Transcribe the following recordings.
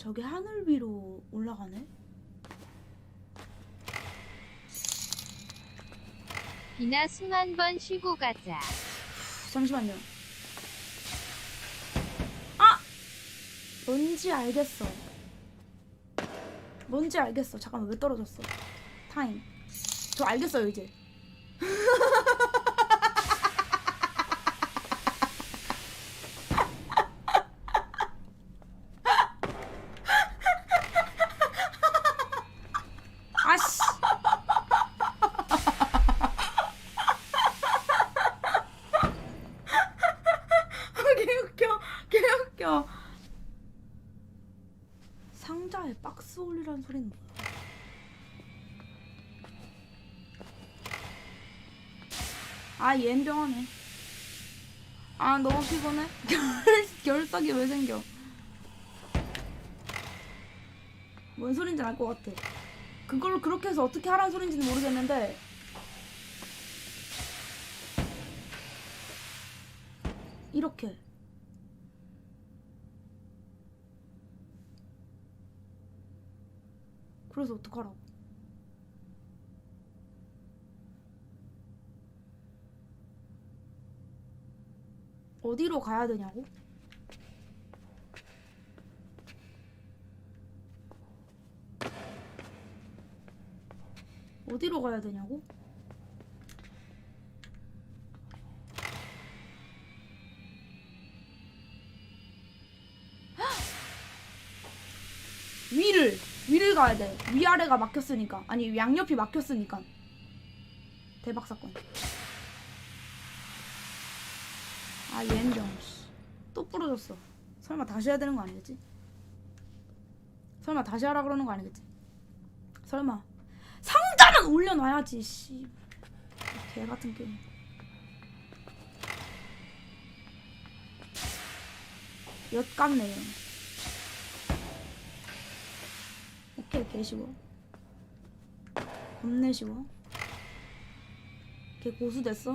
저게 하늘 위로 올라가네? 비나 숨한 번 쉬고 가자. 잠시만요. 아! 뭔지 알겠어. 뭔지 알겠어. 잠깐만, 왜 떨어졌어? 타임. 저 알겠어요, 이제. 아씨. 개웃겨 개웃겨 상자에 올리라는 소리는 뭐야 아 옌병하네. 아 너무 피곤해? 결, 결석이 왜 생겨? 뭔 소린지 알 것 같아. 그걸 그렇게 해서 어떻게 하라는 소린지는 모르겠는데. 이렇게 그래서 어떡하라고 어디로 가야 되냐고? 어디로 가야 되냐고? 위를 위를 가야 돼. 위아래가 막혔으니까. 아니 양옆이 막혔으니까. 대박 사건. 아 옌정. 씨. 또 부러졌어. 설마 다시 해야 되는 거 아니겠지? 설마 다시 하라 그러는 거 아니겠지? 설마 상자는 올려놔야지. 씨. 개 같은 게임. 엿 같네요. 오케이 개 쉬워 겁내 쉬워 걔 고수 됐어?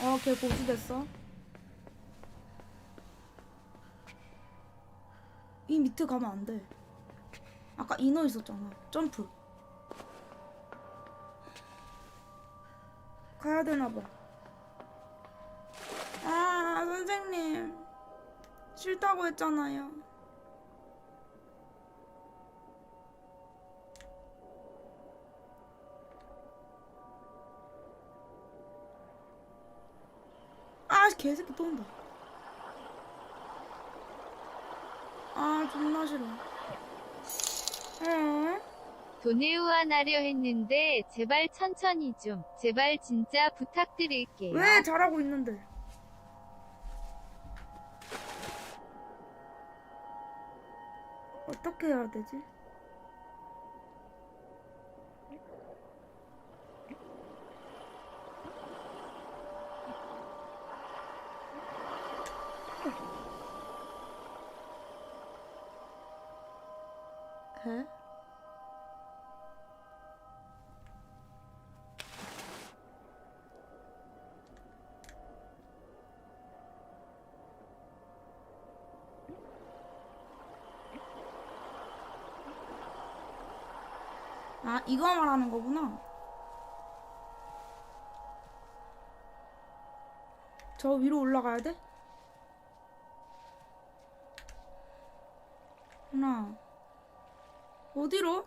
어, 걔 고수 됐어. 이 밑에 가면 안 돼. 아까 인어 있었잖아. 점프. 가야 되나 봐. 아, 선생님. 싫다고 했잖아요. 아, 개새끼 또 온다. 아, 존나 싫어. 에? 도네우아나려 했는데 제발 천천히 좀. 제발 진짜 부탁드릴게요. 왜 잘하고 있는데? 어떻게 해야 되지? 이거 말하는 거구나. 저 위로 올라가야 돼? 하나. 어디로?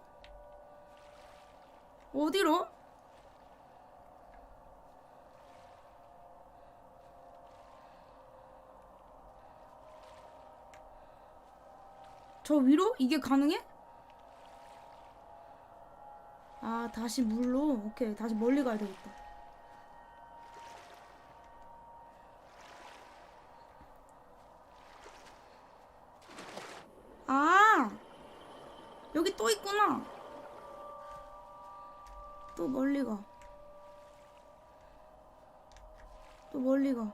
어디로? 저 위로? 이게 가능해? 아, 다시 물로? 오케이, 다시 멀리 가야 되겠다. 아! 여기 또 있구나. 또 멀리 가. 또 멀리 가.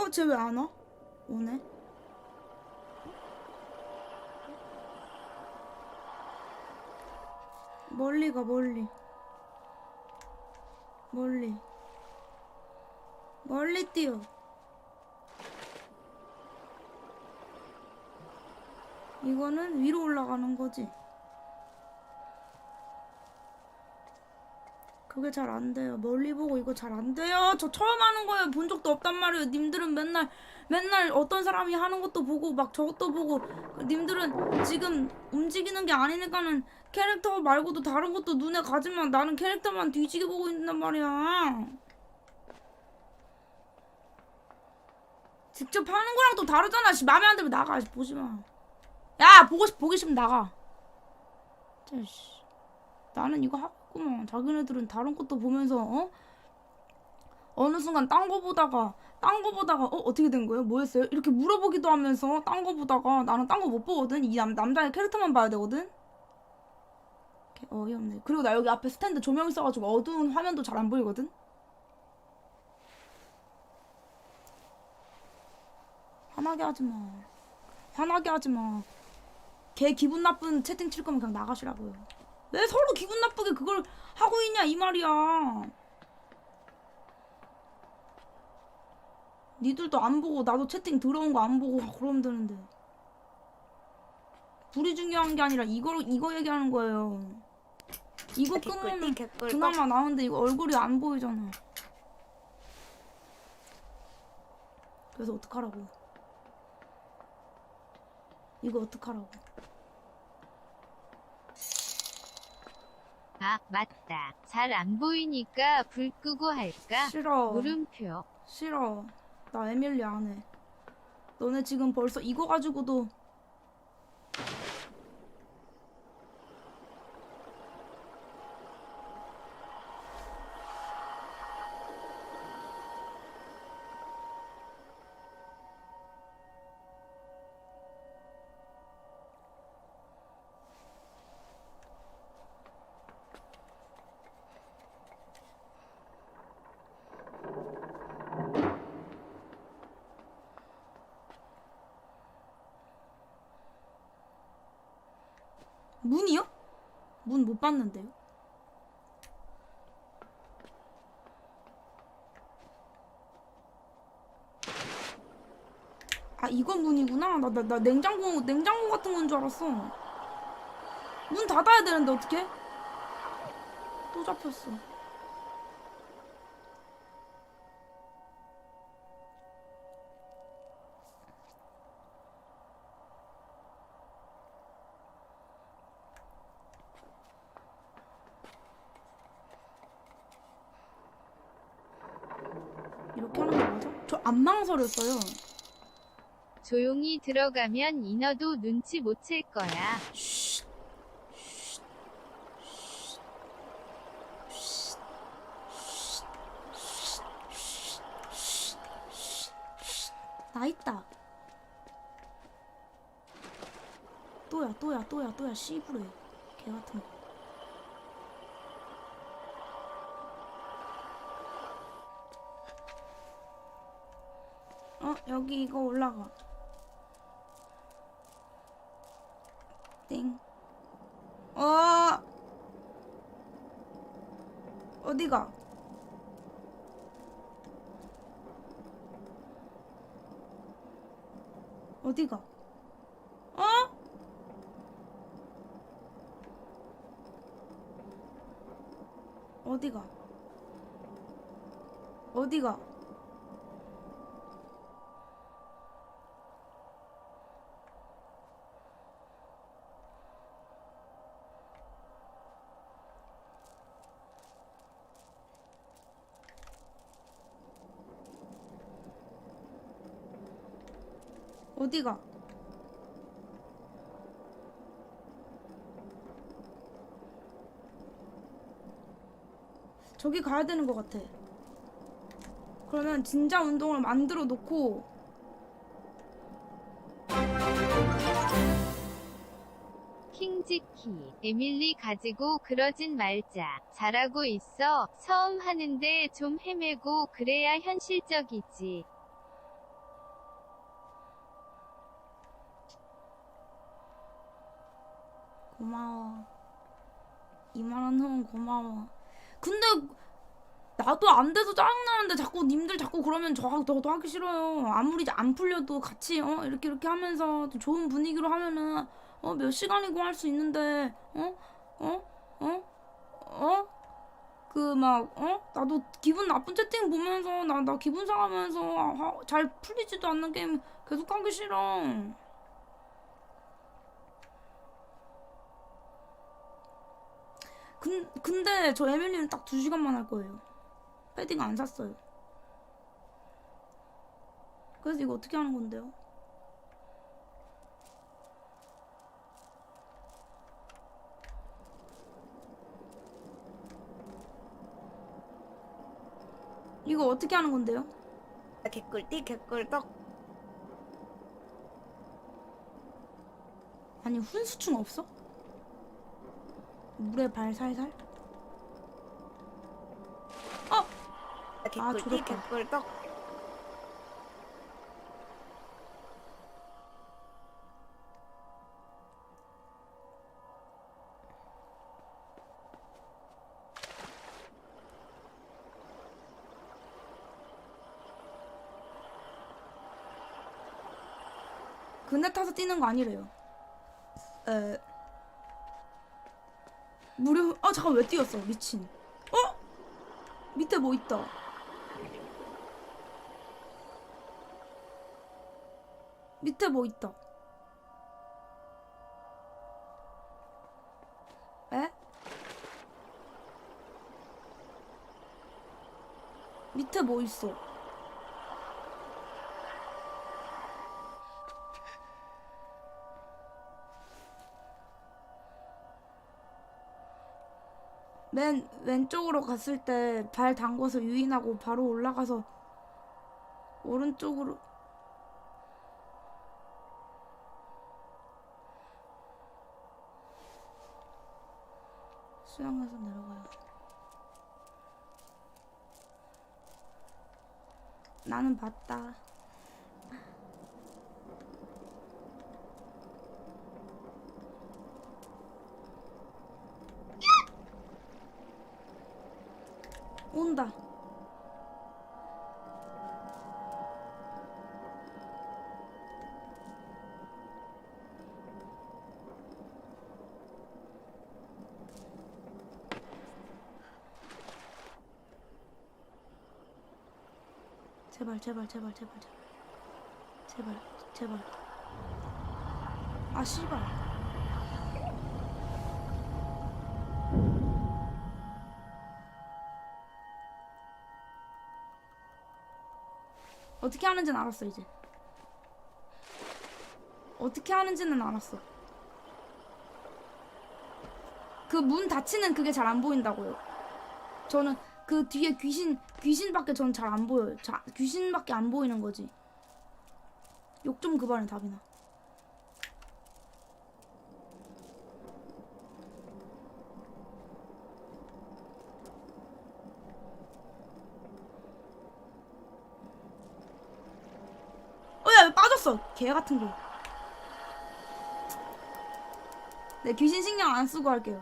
어, 쟤 왜 안 와? 오네. 멀리 가, 멀리. 멀리. 멀리 뛰어. 이거는 위로 올라가는 거지. 그게 잘 안 돼요. 멀리 보고 이거 잘 안 돼요. 저 처음 하는 거예요. 본 적도 없단 말이에요. 님들은 맨날 맨날 어떤 사람이 하는 것도 보고 막 저것도 보고 님들은 지금 움직이는 게 아니니까는 캐릭터 말고도 다른 것도 눈에 가지만 나는 캐릭터만 뒤지게 보고 있단 말이야. 직접 하는 거랑 또 다르잖아. 씨 마음에 안 들면 나가. 씨, 보지 마. 야 보고 싶 보기 싶으면 나가. 씨. 나는 이거 하겠구만. 자기네들은 다른 것도 보면서 어? 어느 순간 딴 거 보다가 딴 거 보다가 어 어떻게 된 거예요? 뭐 했어요? 이렇게 물어보기도 하면서 딴 거 보다가 나는 딴 거 못 보거든. 이 남, 남자의 캐릭터만 봐야 되거든. 개 어이없네. 그리고 나 여기 앞에 스탠드 조명 있어가지고 어두운 화면도 잘 안 보이거든. 화나게 하지 마. 화나게 하지 마. 걔 기분 나쁜 채팅 칠 거면 그냥 나가시라고요. 왜 서로 기분 나쁘게 그걸 하고 있냐 이 말이야. 니들도 안 보고 나도 채팅 들어온 거 안 보고 그러면 되는데. 불이 중요한 게 아니라 이거 이거 얘기하는 거예요. 이거 끄면은 그나마 나오는데 이거 얼굴이 안 보이잖아. 그래서 어떡하라고? 이거 어떡하라고? 아, 맞다. 잘 안 보이니까 불 끄고 할까? 싫어. 물음표. 싫어. 나 에밀리 안 해. 너네 지금 벌써 이거 가지고도 문이요? 문 못 봤는데요. 아 이건 문이구나. 나 나 나 냉장고 냉장고 같은 건 줄 알았어. 문 닫아야 되는데 어떻게? 또 잡혔어. 이렇게 하는 거 맞아? 저 안 망설였어요. 조용히 들어가면 인어도 눈치 못 챌 거야. 쉿. 나 있다. 또야, 또야, 또야, 또야, 씨부레. 개 같은 거. 여기 이거 올라가. 땡. 어. 어디가? 어디가? 어? 어디가? 어디가? 어디가? 저기 가야 되는 것 같아. 그러면 진자 운동을 만들어 놓고 킹지키 에밀리 가지고 그러진 말자 잘하고 있어 처음 하는데 좀 헤매고 그래야 현실적이지 고마워. 이만한 후원 고마워. 근데 나도 안 돼서 짜증나는데 자꾸 님들 자꾸 그러면 저, 저도 하기 싫어요. 아무리 안 풀려도 같이 어 이렇게 이렇게 하면서 또 좋은 분위기로 하면은 어 몇 시간이고 할 수 있는데 어? 어? 어? 어? 그 막 어? 나도 기분 나쁜 채팅 보면서 나 나 기분 상하면서 아, 잘 풀리지도 않는 게임 계속 하기 싫어. 근, 근데 저 에밀리는 딱 2시간만 할 거예요. 패딩 안 샀어요. 그래서 이거 어떻게 하는 건데요? 이거 어떻게 하는 건데요? 개꿀띠 개꿀떡 아니 훈수충 없어? 물에 발 살살? 개꿀띠 졸업다. 개꿀 떡 그네 타서 뛰는 거 아니래요. 에 무료 아 잠깐 왜 뛰었어 미친. 어? 밑에 뭐 있다. 밑에 뭐 있다. 에? 밑에 뭐 있어? 맨 왼쪽으로 갔을 때 발 담궈서 유인하고 바로 올라가서 오른쪽으로 수영해서 내려가요. 나는 봤다. 온다. 제발 제발 제발 제발 제발. 제발 제발. 아 씨발 어떻게 하는지는 알았어 이제. 어떻게 하는지는 알았어. 그 문 닫히는 그게 잘 안 보인다고요. 저는 그 뒤에 귀신 귀신밖에 전 잘 안 보여요. 자, 귀신밖에 안 보이는 거지. 욕 좀 그만해 답이나 빠졌어 개 같은 거. 네 귀신 신경 안 쓰고 할게요.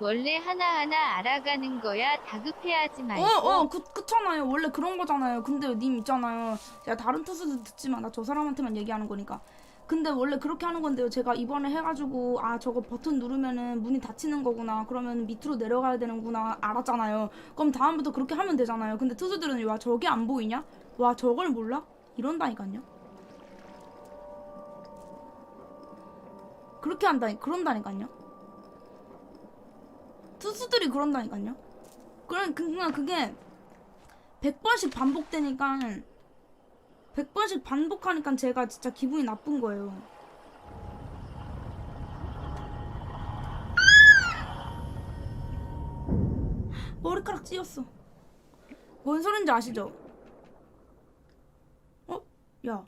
원래 하나하나 알아가는 거야 다급해하지 말고 어어 그 그렇잖아요 원래 그런 거잖아요. 근데 님 있잖아요. 제가 다른 투수도 듣지만 나 저 사람한테만 얘기하는 거니까. 근데 원래 그렇게 하는 건데요. 제가 이번에 해가지고 아 저거 버튼 누르면은 문이 닫히는 거구나. 그러면 밑으로 내려가야 되는구나 알았잖아요. 그럼 다음부터 그렇게 하면 되잖아요. 근데 투수들은 와 저게 안 보이냐? 와 저걸 몰라? 이런다니까요. 그렇게 한다니 그런다니까요. 투수들이 그런다니까요. 그래 그냥 그게 100번씩 반복되니까 100번씩 반복하니까 제가 진짜 기분이 나쁜 거예요. 머리카락 찧었어. 뭔 소린지 아시죠? 어? 야,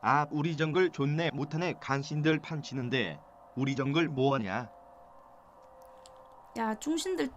아 우리 정글 좋네 못하네 간신들 판치는데 우리 정글 뭐하냐 야, 충신들